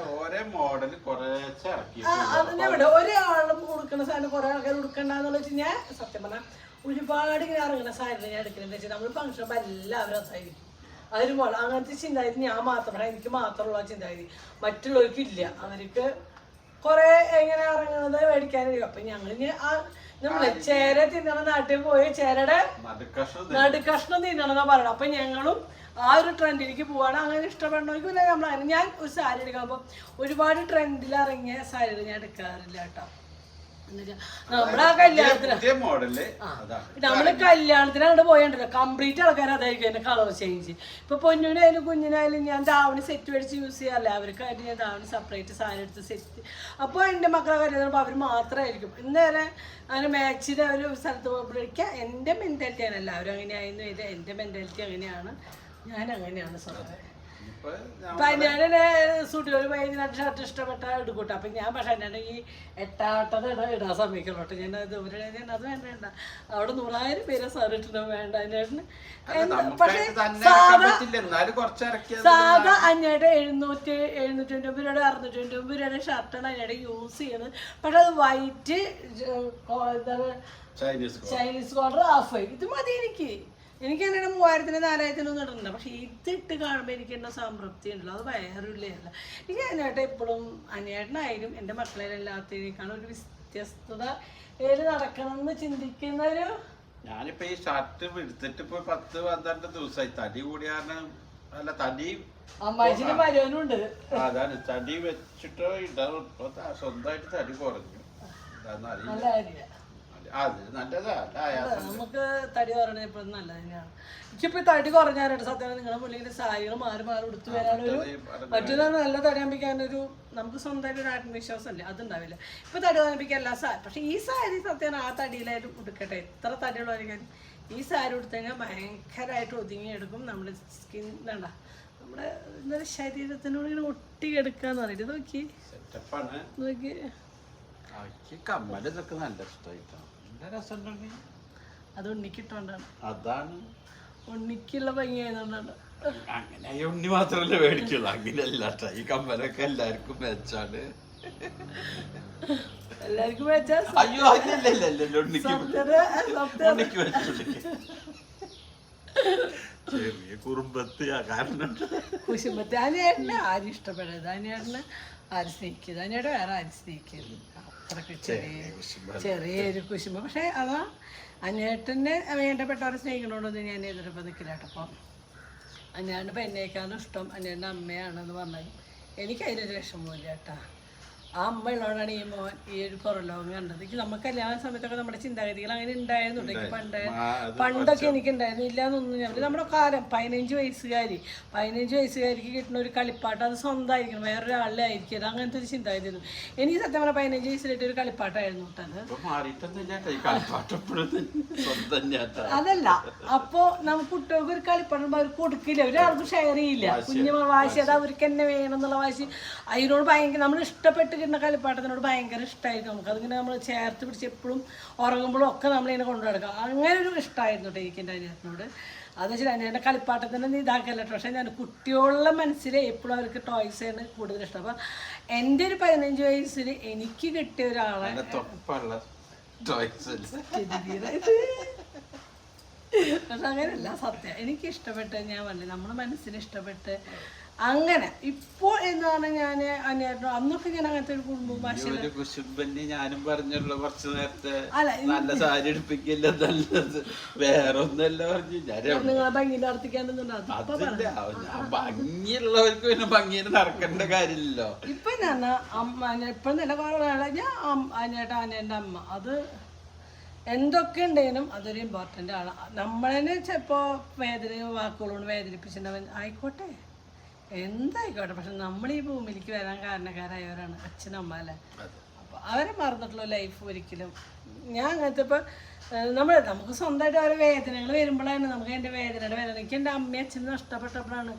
മോഡൽ കുറേശ്ശെ ഇറക്കി ആ, അത് ഞാൻ ഇവിടെ ഒരാളും കൊടുക്കുന്ന സാധനം കുറെ ആൾക്കാർ കൊടുക്കണ്ടെന്നുള്ള വെച്ച് ഞാൻ സത്യം പറഞ്ഞാൽ ഒരുപാട് ഇങ്ങനെ ഇറങ്ങുന്ന സാധനം ഞാൻ എടുക്കുന്നത് വെച്ചാൽ നമ്മൾ ഫംഗ്ഷൻ എല്ലാവരും അതായിരിക്കും അതിന് പോലെ അങ്ങനത്തെ ചിന്താഗതി ഞാൻ മാത്രമല്ല എനിക്ക് മാത്രമുള്ള ചിന്താഗതി. മറ്റുള്ളവർക്ക് ഇല്ല. അവർക്ക് കുറെ എങ്ങനെ ഇറങ്ങുന്നത് മേടിക്കാനില്ല അപ്പൊ ഞങ്ങൾ ആ നമ്മളെ ചേര തിന്നണ നാട്ടിൽ പോയി ചേരയുടെ നടുക്കഷം നടുക്കഷ്ണം തിന്നണമെന്നാ പറയണം അപ്പൊ ഞങ്ങളും ആ ഒരു ട്രെൻഡിലേക്ക് പോവാണ്. അങ്ങനെ ഇഷ്ടപ്പെടണമെങ്കിൽ പിന്നെ നമ്മൾ ഞാൻ ഒരു സാരി എടുക്കുമ്പോൾ ഒരുപാട് ട്രെൻഡിൽ ഇറങ്ങിയ സാരികൾ ഞാൻ എടുക്കാറില്ല കേട്ടോ. കല്യാണത്തിന്. മോഡൽ നമ്മൾ കല്യാണത്തിന് അങ്ങോട്ട് പോയണ്ടല്ലോ കംപ്ലീറ്റ് ആൾക്കാർ അതായിരിക്കും എന്റെ കളർ ചേഞ്ച് ഇപ്പൊ പൊന്നിനായാലും കുഞ്ഞിനായാലും ഞാൻ ദാവണി സെറ്റ് മേടിച്ച് യൂസ് ചെയ്യാറില്ല? അവർക്കായിട്ട് ഞാൻ ദാവണി സെപ്പറേറ്റ് സാധനം എടുത്ത് സെറ്റ് അപ്പോൾ എന്റെ മക്കളെ കല്യാണം അവർ മാത്രമായിരിക്കും ഇന്നേരെ അങ്ങനെ മാച്ചിന് അവർ സ്ഥലത്ത് പോകുമ്പോഴേക്കും എന്റെ മെന്റാലിറ്റിയാണ് എല്ലാവരും അങ്ങനെയായിരുന്നു. ഇത് എന്റെ മെന്റാലിറ്റി അങ്ങനെയാണ്. ഞാൻ അങ്ങനെയാണ് സ്വന്തം ഞാൻ ഞാനെ സ്റ്റുഡിയോയിൽ പോയി ഷർട്ട് ഇഷ്ടപ്പെട്ട എടുക്കൂട്ടോ. അപ്പൊ ഞാൻ പക്ഷെ എന്നെ ഈ എട്ടാട്ടത് ഇടാ ഇടാൻ സമ്മതിക്കണോട്ടോ ഞാൻ അത് ഇവരുടെ ഞാൻ അത് വേണ്ട വേണ്ട അവിടെ നൂറായിരം പേരെ സാർ വേണ്ട പക്ഷെ സാധാ അഞ്ഞയുടെ എഴുന്നൂറ്റി എഴുന്നൂറ്റി ഒൻപത് രൂപയുടെ അറുന്നൂറ്റി ഒൻപത് രൂപയുടെ ഷർട്ടാണ് യൂസ് ചെയ്യുന്നത്. പക്ഷെ അത് വൈറ്റ് എന്താണ്? ചൈനീസ് കോർഡർ ഹാഫ് ഇത് മതി എനിക്ക്. എനിക്ക് അങ്ങനെ മൂവായിരത്തിന് നാലായിരത്തിന് ഒന്നും ഇടണ്ട പക്ഷെ ഇതിട്ട് കാണുമ്പോൾ എനിക്ക് എന്നെ സംതൃപ്തി ഉണ്ടല്ലോ. അത് വേറൊരുമില്ല എനിക്ക് അതിനായിട്ട് എപ്പോഴും അനിയേട്ടനായാലും എന്റെ മക്കളെ എല്ലാത്തിനേക്കാളും ഒരു വ്യത്യസ്തത ഏത് നടക്കണം എന്ന് ചിന്തിക്കുന്ന ഒരു ഞാനിപ്പോ ഈ ഷർട്ട് എടുത്തിട്ട് ഇപ്പൊ പത്ത് പന്ത്രണ്ട് ദിവസമായി തടി കൂടിയ കാരണം അല്ല തടി മരുവനുണ്ട് അതാണ്. തടി വെച്ചിട്ടോ ത- സ്വന്തമായിട്ട് തടി കുറഞ്ഞു. കാര്യമാണ് അത് നല്ലതാ നമുക്ക് തടി കുറഞ്ഞ നല്ലത് തന്നെയാണ് എനിക്കിപ്പോ തടി കുറഞ്ഞാലുണ്ട് സത്യം നിങ്ങളുടെ മുന്നിൽ സാരികൾ മാറി മാറി എടുത്തു വരാനൊരു മറ്റൊരു നല്ല തടി ഒരു നമുക്ക് സ്വന്തമായിട്ട് ഒരു ആത്മവിശ്വാസം അല്ലേ അതുണ്ടാവില്ല. ഇപ്പൊ തടി ആകുമ്പോഴേക്കും എല്ലാ സാരി പക്ഷെ ഈ സാരി സത്യം ആ തടിയിലായിട്ട് കൊടുക്കട്ടെ എത്ര തടിയുള്ളവരെങ്കിലും. ഈ സാരി ഉടുത്തു കഴിഞ്ഞാൽ ഭയങ്കരമായിട്ട് ഒതുങ്ങി എടുക്കും നമ്മുടെ സ്കിൻ വേണ്ട നമ്മുടെ പറയുക ശരീരത്തിനോട് ഇങ്ങനെ ഒട്ടിയെടുക്കാന്ന് പറയില്ല ഇത് നോക്കി. നോക്കി. എനിക്ക് കമ്മൽ ഇതൊക്കെ നല്ല ഇഷ്ടമായിട്ടാണ് അത് ഉണ്ണിക്കിട്ടോണ്ടാണ്. അതാണ്. ഉണ്ണിക്കുള്ള ഭംഗിയായതുകൊണ്ടാണ്. അങ്ങനെ ഈ ഉണ്ണി മാത്രമല്ലേ മേടിക്കുള്ളൂ. അങ്ങനെയല്ല. ഈ കമ്പനൊക്കെ എല്ലാവർക്കും മെച്ചാണ് എല്ലാവർക്കും അയ്യോ അല്ലല്ല ഉണ്ണിക്ക് ഉണ്ണിക്ക് വെച്ചുള്ളിക്ക് ചെറിയ കുറുമ്പത്ത് കാരണം. കുശുമ്പത്തെ. അനിയേട്ടനെ ആരും ഇഷ്ടപ്പെടരുത്. അനിയേട്ടനെ ആരും സ്നേഹിക്കരുത്. വേറെ ആരും സ്നേഹിക്കരുത്. അത്രയ്ക്ക് ചെറിയ ചെറിയൊരു കുശുമ്പ. പക്ഷേ അതാ അനിയേട്ടനെ വേണ്ടപ്പെട്ടവരെ സ്നേഹിക്കണോന്ന് ഞാൻ എതിർപ്പം നിൽക്കില്ല കേട്ടോ. അപ്പം അനിയേട്ടൻ ഇപ്പം എന്നേക്കാളും ഇഷ്ടം അനിയേട്ടന്റെ അമ്മയാണെന്ന് പറഞ്ഞാലും എനിക്ക് അതിനൊരു വിഷമമില്ല കേട്ടാ. ആ ഈ മോൻ ഈ ഒരു പുറലോകം കണ്ടത്. നമുക്ക് കല്യാണ സമയത്തൊക്കെ നമ്മുടെ ചിന്താഗതികൾ അങ്ങനെ ഉണ്ടായിരുന്നുണ്ട് എനിക്ക് പണ്ട് പണ്ടൊക്കെ എനിക്ക് ഉണ്ടായിരുന്നു ഇല്ലാന്നൊന്നും ഞാൻ നമ്മുടെ കാലം പതിനഞ്ച് വയസ്സുകാരി. പതിനഞ്ച് വയസ്സുകാരിക്ക് കിട്ടുന്ന ഒരു കളിപ്പാട്ട് അത് സ്വന്തമായിരിക്കണം. വേറൊരാളിലെ ആയിരിക്കും. അങ്ങനത്തെ ഒരു ചിന്താഗതിയായിരുന്നു. എനിക്ക് സത്യം പറഞ്ഞാൽ പതിനഞ്ച് വയസ്സിലായിട്ട് ഒരു കളിപ്പാട്ടായിരുന്നു കളിപ്പാട്ടപ്പോഴും അതല്ല. അപ്പോ നമുക്ക് കുട്ടികൾക്ക് ഒരു കളിപ്പാട്ട് അവർ കൊടുക്കില്ല. ഒരാൾക്കും ഷെയർ ചെയ്യില്ല. കുഞ്ഞു വാശി. അത് അവർക്ക് തന്നെ വേണം എന്നുള്ള വാശി. അതിനോട് ഭയങ്കര നമ്മൾ ഇഷ്ടപ്പെട്ട് കിട്ടുന്ന കളിപ്പാട്ടത്തിനോട് ഭയങ്കര ഇഷ്ടമായിരുന്നു നമുക്ക്. അതിങ്ങനെ നമ്മൾ ചേർത്ത് പിടിച്ച് എപ്പോഴും ഉറങ്ങുമ്പോഴും ഒക്കെ നമ്മളിങ്ങനെ കൊണ്ടു നടക്കാം. അങ്ങനെ ഒരു ഇഷ്ടമായിരുന്നു കേട്ടോ എനിക്ക് എന്റെ അനിയത്തിനോട് അതെന്ന് വെച്ചാൽ അനിയന്റെ കളിപ്പാട്ടത്തിന്റെ ഇതാക്കല്ല. പക്ഷേ ഞാൻ കുട്ടികളുടെ മനസ്സിൽ എപ്പോഴും അവർക്ക് ടോയ്സ് ആണ് കൂടുതൽ ഇഷ്ടം. അപ്പം എന്റെ ഒരു പതിനഞ്ച് വയസ്സിൽ എനിക്ക് കിട്ടിയ ഒരാളെ. പക്ഷെ അങ്ങനെയല്ല സത്യം. എനിക്ക് ഇഷ്ടപ്പെട്ട് ഞാൻ പറഞ്ഞു നമ്മുടെ മനസ്സിന് ഇഷ്ടപ്പെട്ട് അങ്ങനെ. ഇപ്പോൾ എന്ന് പറഞ്ഞാൽ ഞാൻ അന്വേഷണം അന്നൊക്കെ ഞാൻ അങ്ങനത്തെ ഒരു കുടുംബം കുശുമ്പന്നെ ഞാനും പറഞ്ഞല്ലോ കുറച്ച് നേരത്തെ നല്ല സാരി എടുപ്പിക്കില്ല നല്ലത് വേറെ ഒന്നല്ല പറഞ്ഞു നിങ്ങളെ ഭംഗി നടത്തിക്കാണ്ടെന്നുണ്ട്. ഭംഗിയുള്ളവർക്ക് പിന്നെ ഭംഗിയിൽ നടക്കേണ്ട കാര്യമില്ലല്ലോ. ഇപ്പൊ ഞാൻ ഇപ്പൊ നില കുറവാണ് ഞാൻ അനിയേട്ട അനിയന്റെ അമ്മ. അത് എന്തൊക്കെ ഉണ്ടെങ്കിലും അതൊരു ഇമ്പോർട്ടന്റ് ആണ്. നമ്മളെന്നെ ചിലപ്പോൾ വേദന വാക്കുകളോട് വേദനിപ്പിച്ചിട്ടുണ്ടാവും. ആയിക്കോട്ടെ. എന്തായിക്കോട്ടെ പക്ഷെ നമ്മൾ ഈ ഭൂമിയിലേക്ക് വരാൻ കാരണക്കാരായവരാണ് അച്ഛനമ്മ അല്ലേ അപ്പോൾ അവരെ മറന്നിട്ടുള്ള ലൈഫ് ഒരിക്കലും ഞാൻ അങ്ങനത്തെ ഇപ്പോൾ നമ്മൾ നമുക്ക് സ്വന്തമായിട്ട് ഓരോ വേദനകൾ വരുമ്പോഴാണ് നമുക്ക് എന്റെ വേദനയുടെ വേദന. എനിക്ക് എന്റെ അമ്മയും അച്ഛനും നഷ്ടപ്പെട്ടപ്പോഴാണ്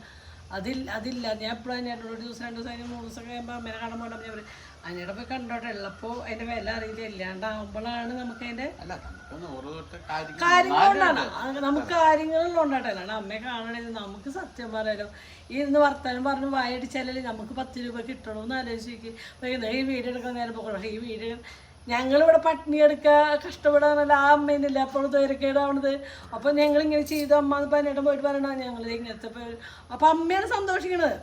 അതിൽ അതില്ല. ഞാൻ എപ്പോഴും അതിന്റെ ഒരു ദിവസം രണ്ട് ദിവസം അതിന് മൂന്ന് ദിവസം കഴിയുമ്പോൾ അമ്മേനെ കാണാൻ പോകണം ഞാൻ പറയും അതിനിടെ പോയി കണ്ടോട്ടെ? ഉള്ളപ്പോൾ അതിന്റെ വില അറിയില്ല. ഇല്ലാണ്ടാകുമ്പോഴാണ് നമുക്ക് അതിന്റെ കാര്യങ്ങളുണ്ടാണ്. നമുക്ക് കാര്യങ്ങളുള്ളതുകൊണ്ടാട്ടെ അല്ലാണ്ട് അമ്മയെ കാണണേ നമുക്ക് സത്യം പറയാലോ ഈ വർത്തമാനം വർത്താനം പറഞ്ഞ് വായടിച്ചാലേ നമുക്ക് പത്ത് രൂപ കിട്ടണമെന്ന് ആലോചിക്കും. ഈ വീഡിയോ എടുക്കാൻ നേരം പോകണം. പക്ഷേ ഈ വീട് ഞങ്ങളിവിടെ പട്ടിണി എടുക്കുക കഷ്ടപ്പെടാനല്ല. ആ അമ്മേനില്ല അപ്പോൾ തൊരക്കേടാവണത് അപ്പം ഞങ്ങളിങ്ങനെ ചെയ്തു. അമ്മ പനിയുടെ പോയിട്ട് പറയണ ഞങ്ങൾ ഇങ്ങനത്തെ അപ്പം അമ്മയാണ് സന്തോഷിക്കണത്.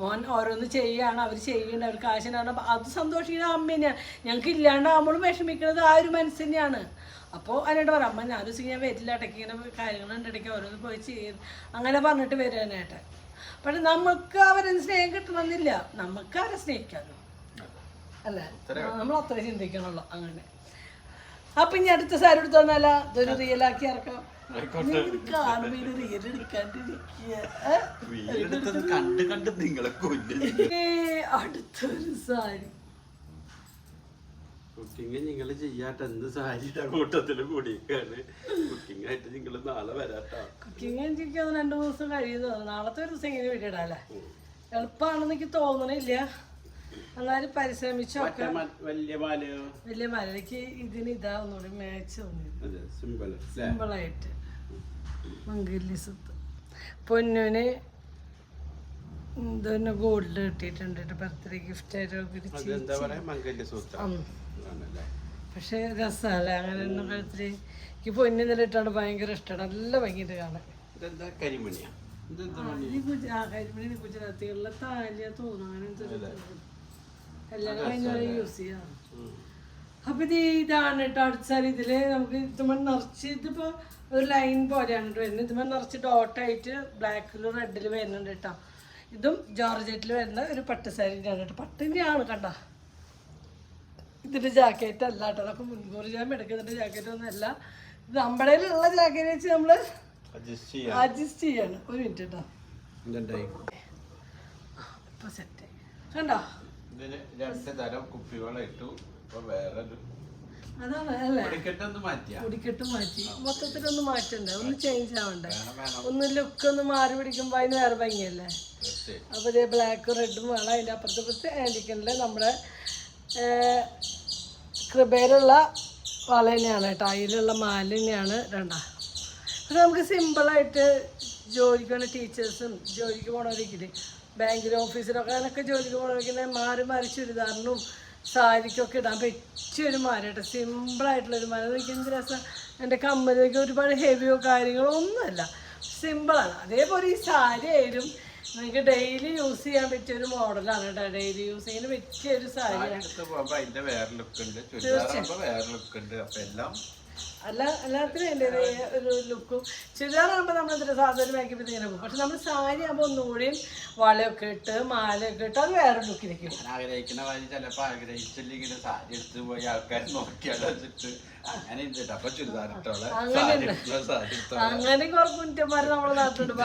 മോൻ ഓരോന്ന് ചെയ്യാണ്. അവർ ചെയ്യുന്നുണ്ട്. അവർ കാശിനാണ്. അത് സന്തോഷിക്കുന്നത് അമ്മേനെയാണ്. ഞങ്ങൾക്ക് ഞങ്ങൾക്ക് ഇല്ലാണ്ടാകുമ്പോഴും വിഷമിക്കുന്നത് ആ ഒരു മനസ്സ് തന്നെയാണ് അപ്പോൾ അതിനോട് പറയാം അമ്മ ഞാൻ ദിവസം ഞാൻ വരില്ല ഇടയ്ക്ക് ഇങ്ങനെ കാര്യങ്ങളുണ്ട് ഇടയ്ക്ക് ഓരോന്ന് പോയി ചെയ്യും അങ്ങനെ പറഞ്ഞിട്ട് വരാനായിട്ട് പക്ഷെ നമുക്ക് അവരെ സ്നേഹം കിട്ടണമെന്നില്ല. നമുക്ക് അവരെ സ്നേഹിക്കാമല്ലോ അല്ലേ? നമ്മൾ അത്ര ചിന്തിക്കണല്ലോ അങ്ങനെ. അപ്പൊ ഇനി അടുത്ത സാരി എടുത്തു തന്നാലാ ഇതൊരു റിയലാക്കി ഇറക്കാം. അടുത്തൊരു കാണുമ്പോ ഇത് റിയൽ എടുക്കാണ്ടിരിക്കുക ഏ? വീടെടുത്തത് കണ്ട് കണ്ട് നിങ്ങളെ കൊല്ലും ഏ, അടുത്തൊരു സാരി കുക്കിംഗ് നിങ്ങൾ ചെയ്യാട്ട. എന്ത് സാരിയുടെ കൂട്ടത്തിൽ കൂടിയൊക്കെയാണ് കുക്കിംഗ് ആയിട്ട് നിങ്ങൾ നാളെ വരാട്ടോ. കുക്കിംഗ് എനിക്ക് രണ്ടു ദിവസം കഴിയുന്നത് നാളത്തെ ഒരു ദിവസം ഇങ്ങനെ വീട്ടിടാല്ലേ എളുപ്പമാണെന്ന് എനിക്ക് തോന്നണില്ല. എന്നാലും പരിശ്രമിച്ചോ വലിയ മാലയോ വലിയ മലയ്ക്ക് ഇതിന് ഇതാ ഒന്നുകൂടി മാച്ച് തോന്നി സിമ്പിളായിട്ട് മംഗല്യസുത്ത് പൊന്നുവിന് എന്തോ ഗോൾഡ് കിട്ടിയിട്ടുണ്ട്. ബർത്ത്ഡേ ഗിഫ്റ്റ് ആയിട്ട് പക്ഷെ രസമല്ലേ? അങ്ങനെ ഒന്നും എനിക്ക് പൊന്നു നിലയിട്ടാണ് ഭയങ്കര ഇഷ്ടമാണ് നല്ല ഭംഗിയിട്ട് കാണാൻ. ഈ കരിമണി ഗുജറാത്തികളിലെ താലിയ തോന്നുന്നു അങ്ങനെ എന്തോ ഒരു ഇത്. കല്യാണം കഴിഞ്ഞാൽ യൂസ് ചെയ്യാം. ഉം. അപ്പൊ ഇത് ഇതാണ് കേട്ടോ അടിച്ചാൽ ഇതിൽ നമുക്ക് ഇതുമ്മ നിറച്ച് ഇതിപ്പോ ഒരു ലൈൻ പോലെയാണ് കേട്ടോ വരുന്നത്. ഇതുമ്മ നിറച്ച് ഡോട്ടായിട്ട് ബ്ലാക്കിലും റെഡിലും വരുന്നുണ്ട് കേട്ടോ ഇതും ജോർജറ്റിൽ വരുന്ന ഒരു പട്ട് സാരിന്റെ ആണ് കേട്ടോ പട്ടിന്റെ ആണ് കണ്ട. ഇതിന്റെ ജാക്കറ്റ് അല്ല കേട്ടോ. അതൊക്കെ മുൻകൂർ ഞാൻ എടുക്കുന്നതിന്റെ ജാക്കറ്റ് ഒന്നും അല്ല ഇത് നമ്മുടെ ഉള്ള ജാക്കറ്റ് വെച്ച് നമ്മൾ അഡ്ജസ്റ്റ് ചെയ്യാം അഡ്ജസ്റ്റ് ചെയ്യാണ്. ഒരു മിനിറ്റ് കേട്ടോ ഇപ്പൊ സെറ്റ് കണ്ടോ? ഒന്ന് രണ്ട് തരം കുപ്പിവെള്ളം ഇട്ടു ഇപ്പൊ വേറെ അതാണ് അല്ലേ വെടിക്കെട്ടൊന്ന് മാറ്റിയാ. മുടിക്കെട്ട് മാറ്റി. മൊത്തത്തിലൊന്ന് മാറ്റണ്ടേ? ഒന്ന് ചേഞ്ച് ആവണ്ടേ? വേണം വേണം. ഒന്ന് ലുക്ക് ഒന്ന് മാറി പിടിക്കുമ്പോ അതിന് വേറെ ഭംഗിയല്ലേ? അപ്പൊ ഇതേ ബ്ലാക്കും റെഡും വേണം. അതിന്റെ അപ്പുറത്തെ ആന്റിക്കനിലെ നമ്മുടെ കൃപയിലുള്ള വള തന്നെയാണ് കേട്ടോ. അതിലുള്ള മാല തന്നെയാണ് രണ്ടാ. പക്ഷെ നമുക്ക് സിമ്പിളായിട്ട് ജോലിക്ക് പോണ ടീച്ചേഴ്സും ജോലിക്ക് പോണവരൊക്കെ ബാങ്കിലും ഓഫീസിലൊക്കെ അതിനൊക്കെ ജോലിക്ക് പോണവരൊക്കെ മാറി മാറി ചുരിദാറിനും സാരിക്കൊക്കെ ഇടാൻ പറ്റിയ ഒരു മാല കേട്ടോ. സിമ്പിളായിട്ടുള്ളൊരു മാല. എനിക്ക് എന്ത് രസം? എന്റെ കമ്മലൊക്കെ ഒരുപാട് ഹെവിയോ കാര്യങ്ങളോ ഒന്നുമല്ല സിമ്പിളാണ്. അതേപോലെ ഈ സാരി ആയാലും നിങ്ങൾക്ക് ഡെയിലി യൂസ് ചെയ്യാൻ പറ്റിയ ഒരു മോഡലാണ് കേട്ടോ ഡെയിലി യൂസ് യൂസിങ്ങിന് പറ്റിയ ഒരു സാരിയാണ് അടുത്ത് പോകുമ്പോ അതിന്റെ വേറെ ലുക്ക് ഉണ്ട്. ചുരിദാറാകുമ്പോ വേറെ ലുക്ക് ഉണ്ട്. അപ്പൊ എല്ലാം അല്ല എല്ലാത്തിനും അതിന്റെതായ ഒരു ലുക്കും ചുരിദാറാകുമ്പോൾ നമ്മൾ എന്തൊരു സാധാരണ മേക്കപ്പ് ഇങ്ങനെ പോകും പക്ഷെ നമ്മൾ സാരി ആകുമ്പോൾ ഒന്നുകൂടിയും വളയൊക്കെ ഇട്ട് മാലയൊക്കെ ഇട്ട് അത് വേറെ ലുക്കിലേക്ക് ആഗ്രഹിക്കുന്ന ആഗ്രഹിക്കുന്ന ചിലപ്പോൾ ആഗ്രഹിച്ചില്ല ആഗ്രഹിച്ചില്ലെങ്കിൽ സാരി എടുത്ത് പോയി ആൾക്കാർ നോക്കിയാലോ അങ്ങനെ. അപ്പൊ അങ്ങനെ കുറച്ച് കുറ്റന്മാർ നമ്മുടെ നാട്ടിലുണ്ട്.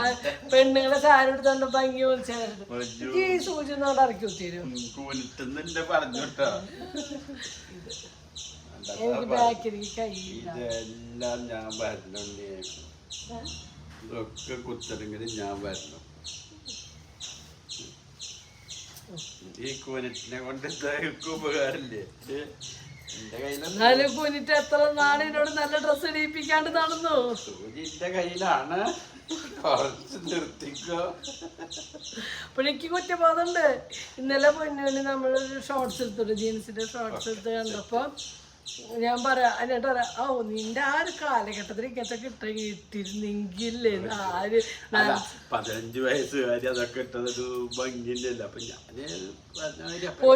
പെണ്ണുങ്ങളെ സാരി എടുത്തോണ്ട് ഭംഗി വിളിച്ചായിരുന്നു ഈ സൂചി ഒന്നും അവിടെ ഇറക്കി കുത്തിരും പറഞ്ഞു കേട്ടോ ഇതെല്ലാം ഞാൻ വരണം ഇതൊക്കെ കുത്തണെങ്കിലും ഞാൻ വരണം. ഈ കുനിറ്റിനെ കൊണ്ട് എന്താ ഉപകാരമില്ലേ? ഏ? എന്റെ കയ്യിലൊന്നും എന്നാലും കുനിറ്റ് എത്ര നാളെ എന്നോട് നല്ല ഇടിയിപ്പിക്കാണ്ട് നടന്നു. കയ്യിലാണ്. കുറച്ച് നിർത്തിക്കോ. കുറ്റബോധമുണ്ട്. ഇന്നലെ പൊന്നുവിന് നമ്മളൊരു ഷോർട്സ് എടുത്തിട്ട് ജീൻസിന്റെ ഷോർട്സ് എടുത്ത് കണ്ടപ്പോ ഞാൻ പറയാ എന്നിട്ട് പറയാം ഓ നിന്റെ ആ ഒരു കാലഘട്ടത്തിൽ ഇങ്ങനത്തെ കിട്ട ഇട്ടിരുന്നെങ്കിൽ ആര് പതിനഞ്ച് വയസ്സുകാരി അതൊക്കെ ഇട്ടതൊരു ഭംഗിയില്ലല്ലോ. അപ്പൊ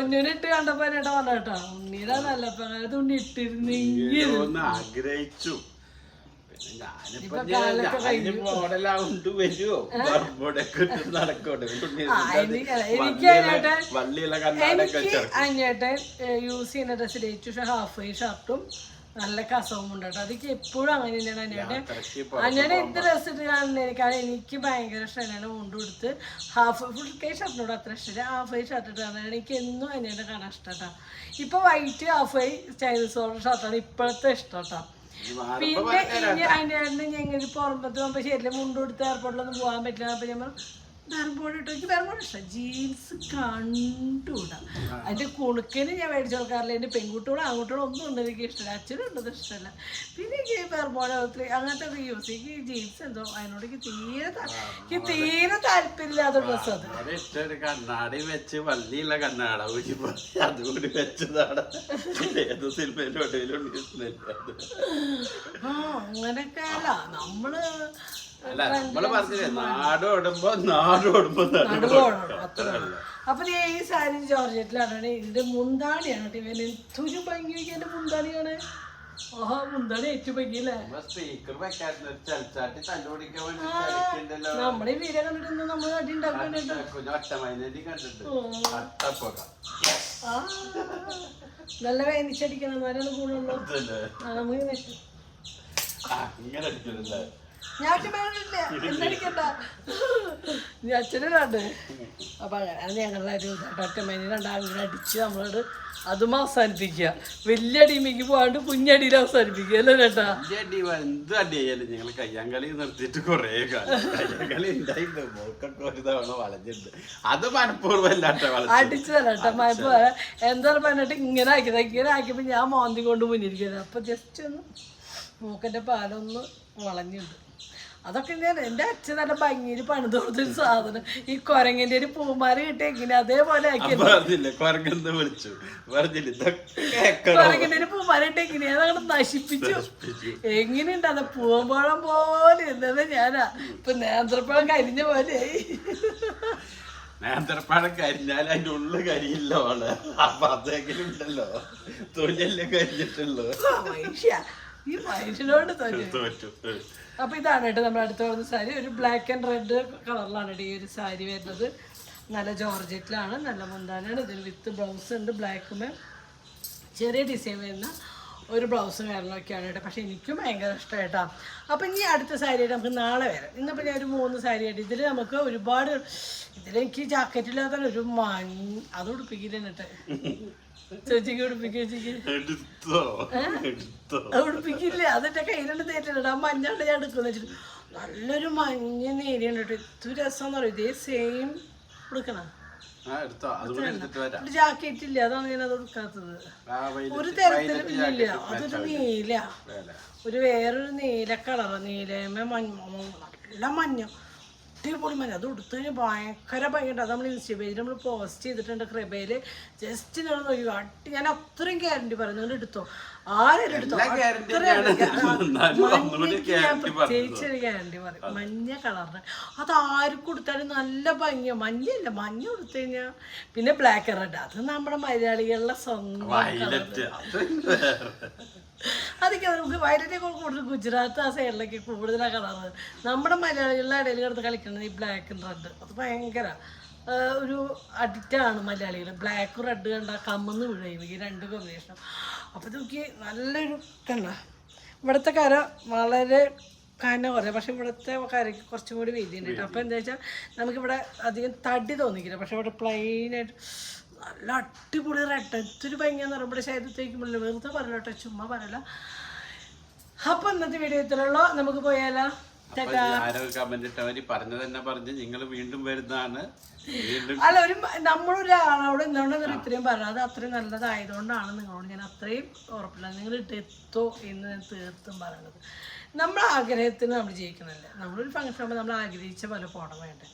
ഞാൻ ഇട്ട് കണ്ടപ്പോ എന്നിട്ട് പറഞ്ഞ കേട്ടാ ഉണ്ണീടെ നല്ല അങ്ങനെ തുണി ഇട്ടിരുന്നെങ്കിൽ. ആഗ്രഹിച്ചു. ചേർക്കും യൂസ് ചെയ്യുന്ന ഡ്രസ്സിൽ ഏറ്റവും ഹാഫ് വൈ ഷർട്ടും നല്ല കസവും ഉണ്ട് കേട്ടോ. അതൊക്കെ എപ്പോഴും അങ്ങനെ തന്നെയാണ് അനിയുടെ അനിയുടെ അങ്ങനെ ഇത് ഡ്രസ്സ് ഇട്ട് കാണുന്നത് എനിക്ക് ഭയങ്കര ഇഷ്ടമാണ്. മുണ്ട് കൊടുത്ത് ഹാഫ് ഫുൾ കൈ ഷർട്ടിനോട് അത്ര ഇഷ്ടമില്ല. ഹാഫ് വൈ ഷർട്ട് ഇട്ട് കാണാൻ എനിക്ക് എന്നും അനിയുടെ കാണാൻ ഇഷ്ടം കേട്ടോ. ഇപ്പൊ വൈറ്റ് ഹാഫ് വൈ ചൈനീസ് ഷർട്ടാണ് ഇപ്പോഴത്തെ ഇഷ്ടം കേട്ടോ. പിന്നെ ഇനി അതിന്റെ ഞങ്ങൾ പുറമ്പത്ത് പോകുമ്പോൾ ശരിയല്ല മുണ്ട് കൊടുത്ത് എയർപോർട്ടിലൊന്നും പോകാൻ പറ്റില്ല. അപ്പൊ ഞാൻ ഇട്ടു. എനിക്ക് ഇഷ്ടം. ജീൻസ് കണ്ടുകൂടാ അതിന്റെ കുണുക്കന് ഞാൻ മേടിച്ചു കൊടുക്കാറില്ല എന്റെ പെൺകുട്ടികളും ആൺകുട്ടികളും ഒന്നും ഉണ്ട് എനിക്ക് ഇഷ്ടമല്ല അച്ഛനും ഉണ്ടത് ഇഷ്ടമല്ല പിന്നെ എനിക്ക് ബെർബോർഡ് അങ്ങനത്തെ ഒക്കെ യൂസ് എനിക്ക് ജീൻസ് എന്തോ അതിനോട് എനിക്ക് തീരെ എനിക്ക് തീരെ താല്പര്യമില്ലാത്ത ഡ്രസ്സ് അത്. കണ്ണാടി വെച്ച് വള്ളിയുള്ള കണ്ണാട. അതുകൂടി വെച്ചതാണ്. ഏത് സിനിമയിലും ആ അങ്ങനെയൊക്കെ അല്ല. നമ്മൾ അല്ല നമ്മൾ പറഞ്ഞില്ലേ നാടോടുമ്പോ നാടോടുമ്പോ നടുവോണം അത്ര അപ്പൊ ദേ ഈ സാരി ജോർജറ്റിലാണ് ഇതിന്റെ മുന്താണിയാണ് ഇവന്. ഭംഗി എന്റെ മുന്താണിയാണ്. ഓഹോ മുന്താണി ഏറ്റവും ഭംഗിയല്ലേ ഈ വീഡിയോ കണ്ടിട്ട് നമ്മൾ അടി നല്ല വേനിച്ചടിക്കണം എന്നാലാണ് കൂടുതലുള്ളത് നമുക്ക് ഇങ്ങനെ- അടിക്കണല്ലേ ഞാൻ അച്ഛനുണ്ട് അപ്പൊ അങ്ങനെ ഞങ്ങളുടെ ഒരു ഒറ്റമേനി രണ്ടാം കൂടെ അടിച്ച് നമ്മളോട് അതും അവസാനിപ്പിക്കുക. വലിയ അടിമയ്ക്ക് പോകാണ്ട് കുഞ്ഞടിയിൽ അവസാനിപ്പിക്കുക അല്ലേ ചേട്ടാ? ഈ അടി വ- എന്ത് അടിയായാലും ഞങ്ങൾ കയ്യാങ്കളി നിർത്തിയിട്ട് കുറേ കാലം. കയ്യാങ്കളി ഉണ്ടായിരുന്നു. മോക്കൊക്കെ ഒരു തവണ വളഞ്ഞിട്ടുണ്ട്. അത് മനഃപൂർവം അല്ലാട്ടെ അടിച്ചു പറഞ്ഞിട്ട് ഇങ്ങനെ ആക്കിയത് ഇങ്ങനെ ആക്കിയപ്പോ ഞാൻ മോന്തി കൊണ്ട് മുന്നിരിക്കുന്നത് അപ്പൊ ജസ്റ്റ് ഒന്ന് മൂക്കന്റെ പാലൊന്ന് വളഞ്ഞിട്ടുണ്ട്. അതൊക്കെ ഞാൻ എന്റെ അച്ഛൻ നല്ല ഭംഗിയിൽ പണിത് കൊടുത്തൊരു സാധനം. ഈ കൊരങ്ങിന്റെ ഒരു പൂമാല കിട്ടി എങ്ങനെ അതേപോലെ ആക്കി. കൊരങ്ങിന്റെ ഒരു പൂമാല കിട്ടി എങ്ങനെയാ അതങ്ങനെ നശിപ്പിച്ചു. എങ്ങനെയുണ്ട് അത്? പൂമ്പഴം പോലെ ഇരുന്നത് ഞാനാ. ഇപ്പൊ നേന്ത്രപ്പഴം കരിഞ്ഞ പോലെ നേന്ത്രപ്പഴം കരിഞ്ഞാൽ അതിന്റെ ഉള്ളു കരിയില്ല അവൾ അപ്പൊ അതെങ്കിലും ഉണ്ടല്ലോ? തൊഴിലല്ലേ കരിഞ്ഞിട്ടുള്ളൂ ഈ മനുഷ്യനോട് തൊഴിൽ. തോറ്റു അപ്പൊ ഇതാണ് കേട്ടോ നമ്മുടെ അടുത്ത് വരുന്ന സാരി. ഒരു ബ്ലാക്ക് ആൻഡ് റെഡ് കളറിലാണ് ഈ ഒരു സാരി വരുന്നത്. നല്ല ജോർജറ്റിലാണ് നല്ല മുന്താനാണ്. ഇതിൽ വിത്ത് ബ്ലൗസ് ഉണ്ട് ബ്ലാക്കുമേ ചെറിയ ഡിസൈൻ വരുന്ന ഒരു ബ്ലൗസും കാര്യങ്ങളൊക്കെയാണ് കേട്ടോ. പക്ഷെ എനിക്കും ഭയങ്കര ഇഷ്ടമായിട്ടാ അപ്പം ഇനി അടുത്ത സാരി ആയിട്ട് നമുക്ക് നാളെ വരാം. ഇന്നിപ്പോൾ ഞാൻ ഒരു മൂന്ന് സാരി ആയിട്ട് ഇതിൽ നമുക്ക് ഒരുപാട് ഇതിലെനിക്ക് ജാക്കറ്റ് ഇല്ലാത്ത ഒരു മഞ്ഞ. അത് ഉടുപ്പിക്കില്ല എന്നിട്ട്. ചേച്ചിക്ക് ഉടുപ്പിക്കുക ഉടുപ്പിക്കില്ല അതെന്റെ കയ്യിലുണ്ട് തേറ്റിട്ടുണ്ട് ആ മഞ്ഞാണ്ട് ഞാൻ എടുക്കുന്ന വെച്ചിട്ട്. നല്ലൊരു മഞ്ഞ നേരിയുണ്ട് കേട്ടോ. രസം രസം പറയും ഇതേ സെയിം കൊടുക്കണം ജാക്കറ്റ് ഇല്ല. അതാണ് ഞാൻ അത് വൈകിട്ട് ഒരു തരത്തിലും ഇല്ല അതൊരു നീല. ഒരു വേറൊരു നീല കളറ്. നീലമ മഞ്ഞ. നല്ല മഞ്ഞ. അടിപൊളി മഞ്ഞ അത് ഉടുത്തതിന് ഭയങ്കര ഭയങ്കര അത് നമ്മൾ ഇൻസ്റ്റ പേജിൽ നമ്മൾ പോസ്റ്റ് ചെയ്തിട്ടുണ്ട് കൃപയിൽ ജസ്റ്റ് നിങ്ങൾ നോക്കി. അടി ഞാൻ അത്രയും ഗ്യാരണ്ടി പറഞ്ഞു നിങ്ങൾ എടുത്തോ. ആരും എടുത്തോ? പ്രത്യേകിച്ച് ഒരു ഗ്യാരണ്ടി പറയും. മഞ്ഞ കളറിന് അത് ആർക്ക് കൊടുത്താലും നല്ല ഭംഗിയ. മഞ്ഞയല്ല. മഞ്ഞ കൊടുത്തു കഴിഞ്ഞാൽ പിന്നെ ബ്ലാക്ക് റെഡ് അത് നമ്മുടെ മലയാളികളുടെ സ്വന്തം. അതൊക്കെ നമുക്ക് വയലറ്റ് കൂടുതൽ ഗുജറാത്ത് ആ സൈഡിലൊക്കെ കൂടുതലാണ് കളറ് നമ്മുടെ മലയാളികളുടെ ഇടയിൽ കിടന്ന് കളിക്കുന്നത് ഈ ബ്ലാക്ക് ആൻഡ് റെഡ് അത് ഭയങ്കര. ഒരു അഡിക്റ്റാണ് മലയാളികൾ ബ്ലാക്ക് റെഡ് കണ്ട കമ്മന്ന് വീഴും ഈ രണ്ട് കോമ്പിനേഷൻ അപ്പോൾ നോക്കി നല്ലൊരു കണ്ട ഇവിടുത്തെ കര വളരെ കന കുറേ പക്ഷെ ഇവിടുത്തെ കരയ്ക്ക് കുറച്ചും കൂടി വീതിയുണ്ട്. അപ്പോൾ എന്താ വെച്ചാൽ നമുക്കിവിടെ അധികം തടി തോന്നിക്കില്ല. പക്ഷെ ഇവിടെ പ്ലെയിനായിട്ട് നല്ല അടിപൊളി റെഡ് എന്തൊരു ഭംഗിയാന്ന് പറയുമ്പോൾ ശരീരത്തേക്ക് മുന്നിൽ വെറുതെ പറയല കേട്ടോ ചുമ്മാ പറയല. അപ്പൊ ഇന്നത്തെ വീഡിയോ ഇത്രയുള്ളൂ നമുക്ക് പോയാലോ? അപ്പൊ ആരോ കമന്റ് ഇട്ടവര് പറഞ്ഞത് തന്നെ പറഞ്ഞ് നിങ്ങൾ വീണ്ടും വരുന്നതാണ്. വീണ്ടും അല്ല ഒരു നമ്മളൊരാളോട് നമ്മളൊരാളോട് നിങ്ങൾ ഇത്രയും പറഞ്ഞത്? അത് അത്രയും നല്ലതായതുകൊണ്ടാണ് നിങ്ങളോട് ഞാൻ അത്രയും ഉറപ്പില്ല. നിങ്ങൾ ഇട്ടെത്തോ എന്ന് ഞാൻ തീർത്തും പറയുന്നത് നമ്മുടെ ആഗ്രഹത്തിന് നമ്മൾ ജീവിക്കുന്നില്ല നമ്മളൊരു ഫംഗ്ഷൻ ആകുമ്പോൾ നമ്മൾ ആഗ്രഹിച്ച പോലെ പോകണം വേണ്ടേ?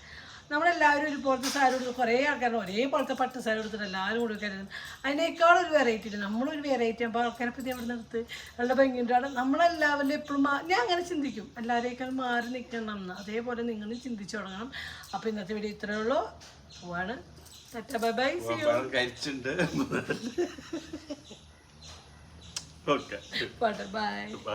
നമ്മളെല്ലാവരും ഒരുപോലത്തെ സാരി എടുത്ത് കുറേ ആൾക്കാർ ഒരേപോലത്തെ പട്ട് സാരി എടുത്തിട്ട് എല്ലാവരും കൂടി കരുതും അതിനേക്കാൾ ഒരു വെറൈറ്റി ഇല്ല നമ്മളൊരു വെറൈറ്റി ആകുമ്പോൾ ആൾക്കാരെ പറ്റി അവിടെ നിർത്ത്. നല്ല ഭംഗിയുണ്ടാണ് നമ്മളെല്ലാവരും എപ്പോഴും ഞാൻ അങ്ങനെ ചിന്തിക്കും. എല്ലാവരേക്കാളും മാറി നിൽക്കണം എന്ന് അതേപോലെ നിങ്ങളും ചിന്തിച്ചു തുടങ്ങണം. അപ്പോൾ ഇന്നത്തെ വീഡിയോ ഇത്രയേ ഉള്ളൂ. പോവാണ്. Bye bye. കഴിച്ചിട്ടുണ്ട് ഓക്കെ ബൈ.